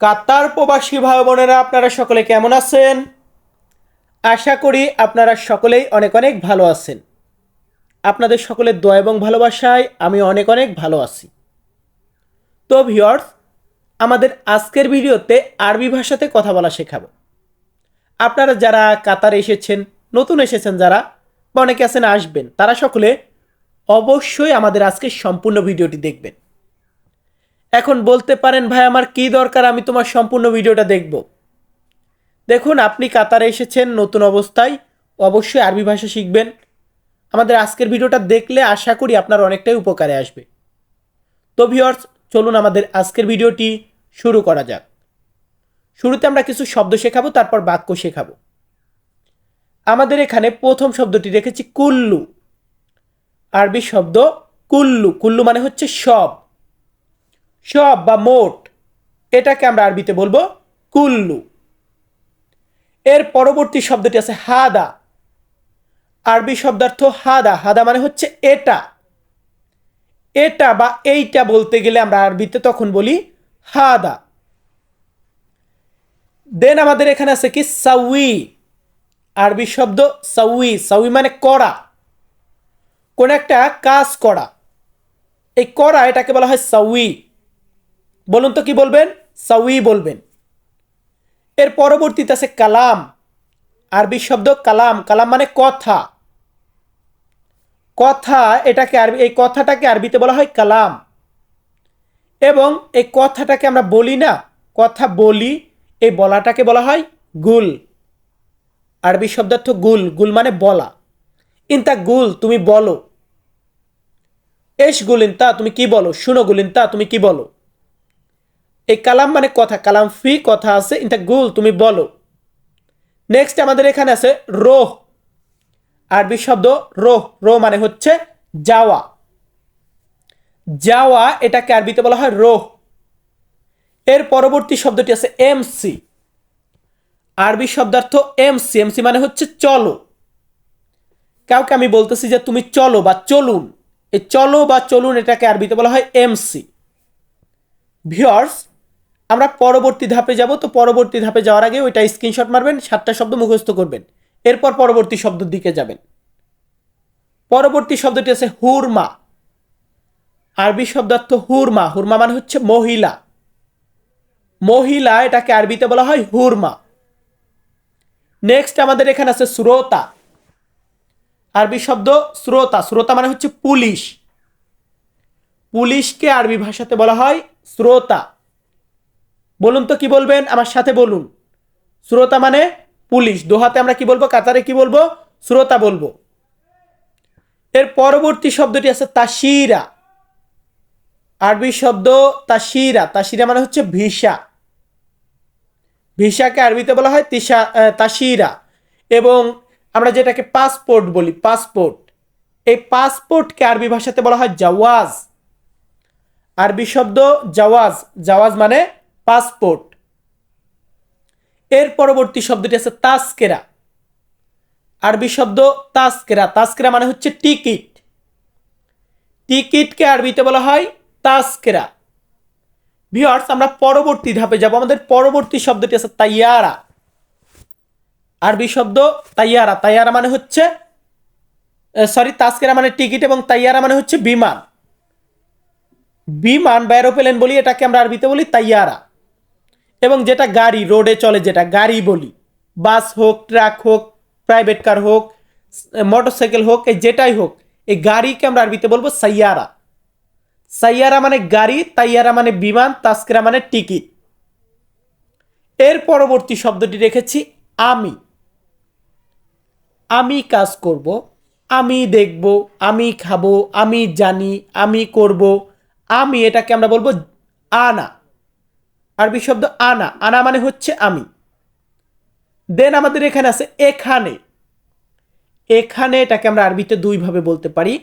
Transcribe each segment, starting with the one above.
কাতার প্রবাসী ভাই বোনেরা আপনারা সকলে কেমন আছেন? আশা করি আপনারা সকলেই অনেক অনেক ভালো আছেন। আপনাদের সকলের দোয়া এবং ভালোবাসায় আমি অনেক অনেক ভালো আছি। তো ভিওর্স আমাদের আজকের ভিডিওতে আরবি ভাষাতে কথা বলা শেখাবো। আপনারা যারা কাতারে এসেছেন, নতুন এসেছেন যারা বা অনেকে আছেন আসবেন, তারা সকলে অবশ্যই আমাদের আজকের সম্পূর্ণ ভিডিওটি দেখবেন। এখন বলতে পারেন, ভাই, আমার কি দরকার? আমি তোমার সম্পূর্ণ ভিডিওটা দেখব। দেখুন, আপনি কাতারে এসেছেন, নতুন অবস্থায়। অবশ্যই আরবি ভাষা শিখবেন। আমাদের আজকের ভিডিওটা দেখলে আশা করি আপনার অনেকটাই উপকারে আসবে। তো ভিওর্স চলুন আমাদের আজকের ভিডিওটি শুরু করা যাক। শুরুতে আমরা কিছু শব্দ শেখাবো, তারপর বাক্য শেখাবো। আমাদের এখানে প্রথম শব্দটি রেখেছি কুল্লু। আরবি শব্দ, কুল্লু। কুল্লু মানে হচ্ছে সব। সব বা মোট, এটাকে আমরা আরবিতে বলব কুল্লু। এর পরবর্তী শব্দটি আছে হাদা। আরবি শব্দার্থ হাদা হাদা মানে হচ্ছে এটা। এটা বা এইটা বলতে গেলে আমরা আরবিতে তখন বলি হাদা। দেন আমাদের এখানে আছে কি সাউই। আরবি শব্দ সাউই সাউই মানে করা। কোন একটা কাজ করা। এই করা এটাকে বলা হয় সাউই। বলুন তো কি বলবেন? সাউই বলবেন। এর পরবর্তীতে আছে কালাম। আরবি শব্দ কালাম। কালাম মানে কথা। কথা এটাকে আরবি, এই কথাটাকে আরবিতে বলা হয় কালাম। এবং এই কথাটাকে আমরা বলি না, কথা বলি, এই বলাটাকে বলা হয় গুল। আরবি শব্দার্থ গুল। গুল মানে বলা। ইনতা গুল, তুমি বলো। এস গুলিনতা তুমি কি বলো? শুনো গুলিনতা তুমি কি বলো? এই কালাম মানে কথা, কালাম ফি কথা আছে ইনতা গুল তুমি বলো। নেক্সট আমাদের এখানে আছে রোহ, আরবি শব্দ রোহ রো মানে হচ্ছে যাওয়া। যাওয়া এটাকে আরবিতে বলা হয় রোহ। এর পরবর্তী শব্দটি আছে এমসি আরবি শব্দার্থ এমসি এমসি মানে হচ্ছে চলো। কাউকে আমি বলতেছি যে তুমি চলো বা চলুন। এই চলো বা চলুন এটাকে আরবিতে বলা হয় এমসি ভিওর্স আমরা পরবর্তী ধাপে যাব, তো পরবর্তী ধাপে যাওয়ার আগে ওইটা স্ক্রিনশট মারবেন, সাতটা শব্দ মুখস্থ করবেন। এরপর পরবর্তী শব্দের দিকে যাবেন। পরবর্তী শব্দটি আছে হুরমা। আরবি শব্দার্থ হুরমা। হুরমা মানে হচ্ছে মহিলা। মহিলা এটাকে আরবিতে বলা হয় হুরমা। নেক্সট আমাদের এখানে আছে শ্রোতা। আরবি শব্দ শ্রোতা। শ্রোতা মানে হচ্ছে পুলিশ। পুলিশকে আরবি ভাষাতে বলা হয় শ্রোতা। বলুন তো কি বলবেন? আমার সাথে বলুন। শ্রোতা মানে পুলিশ। দোহাতে আমরা কি বলব? কাতারে কি বলব? শ্রোতা বলব। এর পরবর্তী শব্দটি আছে তাসিরা। আরবি শব্দ তাসিরা। তাসিরা মানে হচ্ছে ভিসা। ভিসাকে আরবিতে বলা হয় তিসা তাসিরা। এবং আমরা যেটাকে পাসপোর্ট বলি, পাসপোর্ট। এই পাসপোর্টকে আরবি ভাষাতে বলা হয় জাওয়াজ। আরবি শব্দ জাওয়াজ। জাওয়াজ মানে পাসপোর্ট। এর পরবর্তী শব্দটি আছে তাস্কেরা আরবি শব্দ তাস্কেরা তাস্কেরা মানে হচ্ছে টিকিট। টিকিটকে আরবিতে বলা হয় তাস্কেরা ভিওয়ার্স আমরা পরবর্তী ধাপে যাব। আমাদের পরবর্তী শব্দটি আছে তাইয়ারা। আরবি শব্দ তাইয়ারা। তাইয়ারা মানে হচ্ছে সরি তাস্কেরা মানে টিকিট এবং তাইয়ারা মানে হচ্ছে বিমান। বিমান বা এরোপ্লেন বলি, এটাকে আমরা আরবিতে বলি তাইয়ারা। এবং যেটা গাড়ি, রোডে চলে যেটা, গাড়ি বলি। বাস হোক, ট্রাক হোক, প্রাইভেট কার হোক, মোটরসাইকেল হোক, এই যেটাই হোক, এই গাড়িকে আমরা আরবিতে বলব সাইয়ারা। সাইয়ারা মানে গাড়ি, তাইয়ারা মানে বিমান, তাস্কেরা মানে টিকিট। এর পরবর্তী শব্দটি রেখেছি, আমি। আমি কাজ করব, আমি দেখব, আমি খাব, আমি জানি, আমি করব, আমি এটাকে আমরা বলব আনা। আরবি শব্দ আনা। আনা মানে হচ্ছে আমি। দেন আমাদের এখানে আছে এখানে। এখানে এটাকে আমরা আরবিতে দুইভাবে বলতে পারি।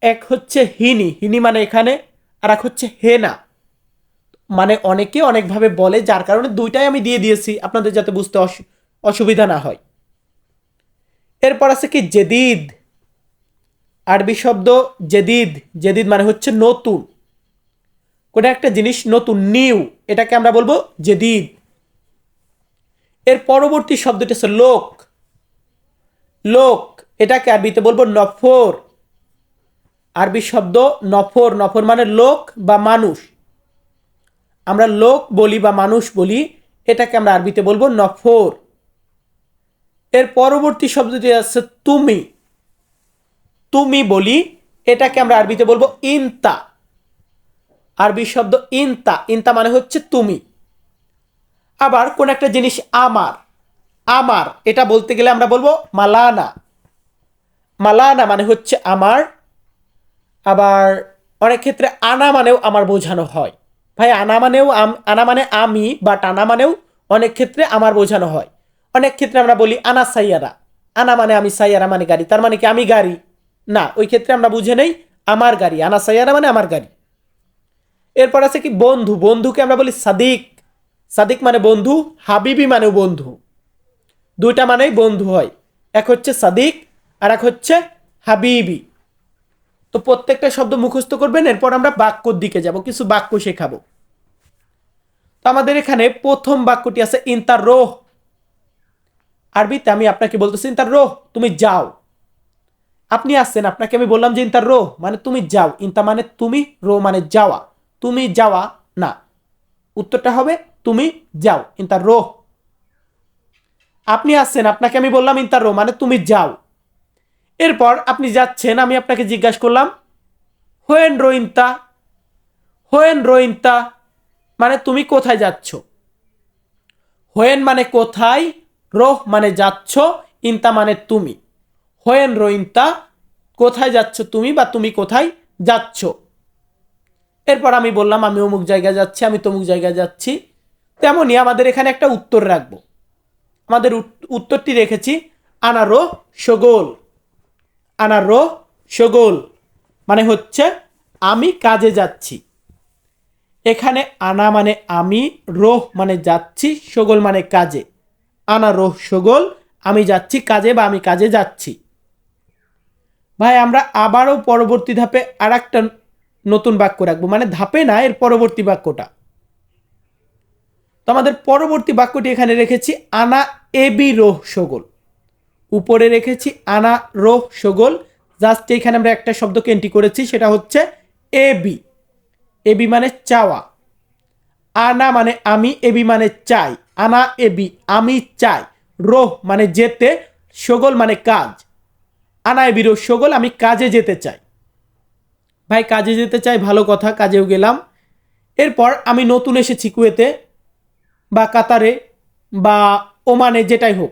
এক হচ্ছে হিনি। হিনি মানে এখানে, আর এক হচ্ছে হেনা। মানে অনেকে অনেকভাবে বলে, যার কারণে দুইটাই আমি দিয়ে দিয়েছি, আপনাদের যাতে বুঝতে অসুবিধা না হয়। এরপর আছে কি? জেদিদ। আরবি শব্দ জেদিদ। জেদিদ মানে হচ্ছে নতুন। কোনো একটা জিনিস নতুন, নিউ, এটাকে আমরা বলব জেদিদ। এর পরবর্তী শব্দটি হচ্ছে লোক। লোক, এটাকে আরবিতে বলব নফর। আরবি শব্দ নফর নফর মানে লোক বা মানুষ। আমরা লোক বলি বা মানুষ বলি, এটাকে আমরা আরবিতে বলব নফর। এর পরবর্তী শব্দটি আছে তুমি। তুমি বলি, এটাকে আমরা আরবিতে বলব ইনতা। আরবি শব্দ ইনতা ইনতা মানে হচ্ছে তুমি। আবার কোন একটা জিনিস আমার আমার, এটা বলতে গেলে আমরা বলব মালানা। মালানা মানে হচ্ছে আমার, আবার অনেক ক্ষেত্রে আনা মানেও আমার বোঝানো হয়। ভাই, আনা মানেও আনা মানে আমি বা টানা মানেও অনেক ক্ষেত্রে আমার বোঝানো হয়। অনেক ক্ষেত্রে আমরা বলি আনা সাইয়ারা। আনা মানে আমি সাইয়ারা মানে গাড়ি, তার মানে কি আমি গাড়ি? না, ওই ক্ষেত্রে আমরা বুঝে নেই, আমার গাড়ি। আনা সাইয়ারা মানে আমার গাড়ি। এরপর আছে কি বন্ধু। বন্ধুকে আমরা বলি সাদিক। সাদিক মানে বন্ধু, হাবিবি মানেও বন্ধু। দুইটা মানেই বন্ধু হয়। এক হচ্ছে সাদিক, আর এক হচ্ছে হাবিবি। তো প্রত্যেকটা শব্দ মুখস্থ করবেন, এরপর আমরা বাক্যর দিকে যাব, কিছু বাক্য শেখাবো। তো আমাদের এখানে প্রথম বাক্যটি আছে, ইন্তার রোহ। আরবিতে আমি আপনাকে বলতেছি, ইন্তার রোহ, তুমি যাও। আপনি আসছেন, আপনাকে আমি বললাম যে, ইন্তার রোহ মানে তুমি যাও। ইন্তা মানে তুমি, রো মানে যাওয়া। তুমি যাওয়া, না। উত্তরটা হবে, তুমি যাও ইন্তার রোহ আপনি আসছেন, আপনাকে আমি বললাম ইন্তার রো মানে তুমি যাও। এরপর আপনি যাচ্ছেন, আমি আপনাকে জিজ্ঞাসা করলাম হোয়েন রোইন্তা হোয়েন রোইন্তা মানে তুমি কোথায় যাচ্ছ? হোয়েন মানে কোথায়? রোহ মানে যাচ্ছ ইন্তা মানে তুমি। হোয়েন রোইন্তা কোথায় যাচ্ছ তুমি বা তুমি কোথায় যাচ্ছ? এরপর আমি বললাম, আমি অমুক জায়গায় যাচ্ছি, আমি তমুক জায়গায় যাচ্ছি। তেমনই আমাদের এখানে একটা উত্তর রাখব। আমাদের উত- উত্তরটি রেখেছি, আনারো সগোল। আনারো সগোল মানে হচ্ছে, আমি কাজে যাচ্ছি। এখানে আনা মানে আমি, রোহ মানে যাচ্ছি, সগোল মানে কাজে। আনা রোহ সগোল, আমি যাচ্ছি কাজে বা আমি কাজে যাচ্ছি। ভাই, আমরা আবারও পরবর্তী ধাপে আর একটা নতুন বাক্য রাখব। মানে ধাপে না, এর পরবর্তী বাক্যটা। তো আমাদের পরবর্তী বাক্যটি এখানে রেখেছি, আনা এবি রোহ সগোল। উপরে রেখেছি, আনা রোহ সগোল। জাস্ট এখানে আমরা একটা শব্দকে এন্ট্রি করেছি, সেটা হচ্ছে এবি এবি মানে চাওয়া। আনা মানে আমি এবি মানে চাই। আনা এবি আমি চাই। রোহ মানে যেতে, সগোল মানে কাজ। আনা এবি রোহ সগোল, আমি কাজে যেতে চাই। ভাই কাজে যেতে চাই, ভালো কথা, কাজেও গেলাম। এরপর আমি নতুন এসেছি কুয়েতে বা কাতারে বা ওমানে, যেটাই হোক।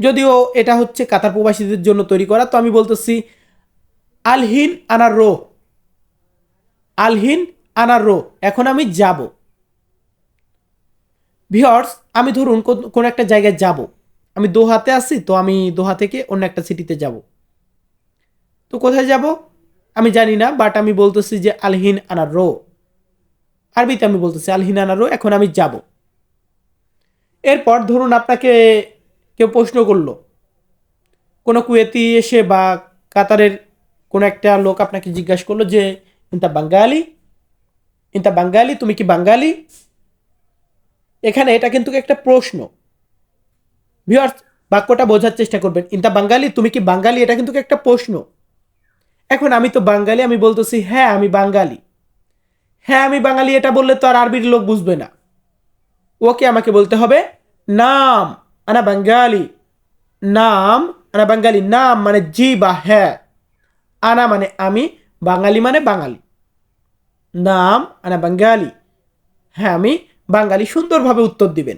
যদিও এটা হচ্ছে কাতার প্রবাসীদের জন্য তৈরি করা, তো আমি বলতেছি, আলহিন আনার রো আলহিন আনার রো এখন আমি যাব। ভিওর্স, আমি ধরুন কোন- একটা জায়গায় যাব। আমি দোহাতে আছি, তো আমি দোহা থেকে অন্য একটা সিটিতে যাব। তো কোথায় যাব? আমি জানি না বাট আমি বলতেছি যে আলহিন আনার রো। আরবিতে আমি বলতেছি আলহিন আনার রো, এখন আমি যাব। এরপর ধরুন আপনাকে কেউ প্রশ্ন করল, কোনো কুয়েতি এসে বা কাতারের কোনো একটা লোক আপনাকে জিজ্ঞাসা করল যে, ইন্তা বাঙ্গালি? ইন্তা বাঙ্গালি? তুমি কি বাঙ্গালি? এখানে এটা কিন্তু একটা প্রশ্ন। ভিউয়ার্স বাক্যটা বোঝার চেষ্টা করবেন, ইন্তা বাঙ্গালি? তুমি কি বাঙ্গালি? এটা কিন্তু একটা প্রশ্ন। এখন আমি তো বাঙালি, আমি বলতেছি হ্যাঁ আমি বাঙালি। হ্যাঁ আমি বাঙালি, এটা বললে তো আর আরবির লোক বুঝবে না। ওকে আমাকে বলতে হবে, নাম, আনা বাঙ্গালি নাম, আনা বাঙ্গালি নাম মানে জি বা হ্যাঁ। আনা মানে আমি, বাঙালি মানে বাঙালি। নাম, আনা বাঙ্গালি হ্যাঁ আমি বাঙালি সুন্দরভাবে উত্তর দিবেন।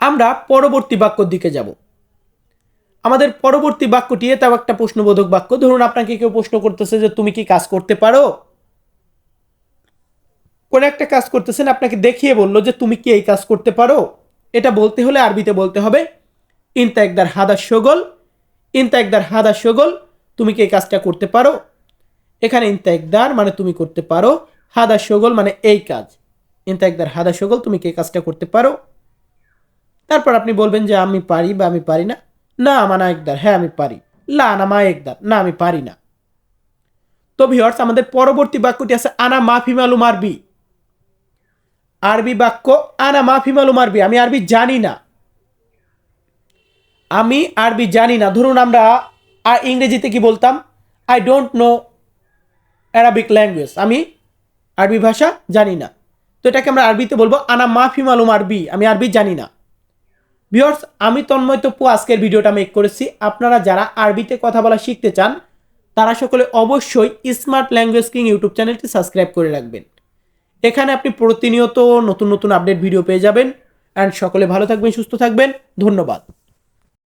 আমরা পরবর্তী বাক্যর দিকে যাব। আমাদের পরবর্তী বাক্যটি, এটাও একটা প্রশ্নবোধক বাক্য। ধরুন আপনাকে কেউ প্রশ্ন করতেছে যে, তুমি কি কাজ করতে পারো? কোন একটা কাজ করতেছেন, আপনাকে দেখিয়ে বলল যে, তুমি কি এই কাজ করতে পারো? এটা বলতে হলে আরবিতে বলতে হবে ইনতা একদার হাদা সগল ইনতা একদার হাদা সগল তুমি কি এই কাজটা করতে পারো? এখানে ইনতা একদার মানে তুমি করতে পারো। হাদা সগল মানে এই কাজ। ইনতা একদার হাদা সগল তুমি কি এই কাজটা করতে পারো? তারপর আপনি বলবেন যে, আমি পারি বা আমি পারি না। না মানা একদার। হ্যাঁ আমি পারি। লা না, মা, একদার। না, আমি পারি না। তো ভিওর্স আমাদের পরবর্তী বাক্যটি আছে, আনা মাফি মালুম আরবি আরবি বাক্য, আনা মাফি মালুম আরবি আমি আরবি জানি না। আমি আরবি জানি না। ধরুন আমরা আর ইংরেজিতে কি বলতাম? I don't know Arabic language আমি আরবি ভাষা জানি না। তো এটাকে আমরা আরবিতে বলব, আনা মাফি মালুম আরবি আমি আরবি জানি না। ভিওর্স আমি তন্ময় তপ্পু আজকের ভিডিওটা মেক করেছি। আপনারা যারা আরবিতে কথা বলা শিখতে চান, তারা সকলে অবশ্যই স্মার্ট ল্যাঙ্গুয়েজ কিং ইউটিউব চ্যানেলটি সাবস্ক্রাইব করে রাখবেন। এখানে আপনি প্রতিনিয়ত নতুন নতুন আপডেট ভিডিও পেয়ে যাবেন। অ্যান্ড সকলে ভালো থাকবেন, সুস্থ থাকবেন। ধন্যবাদ।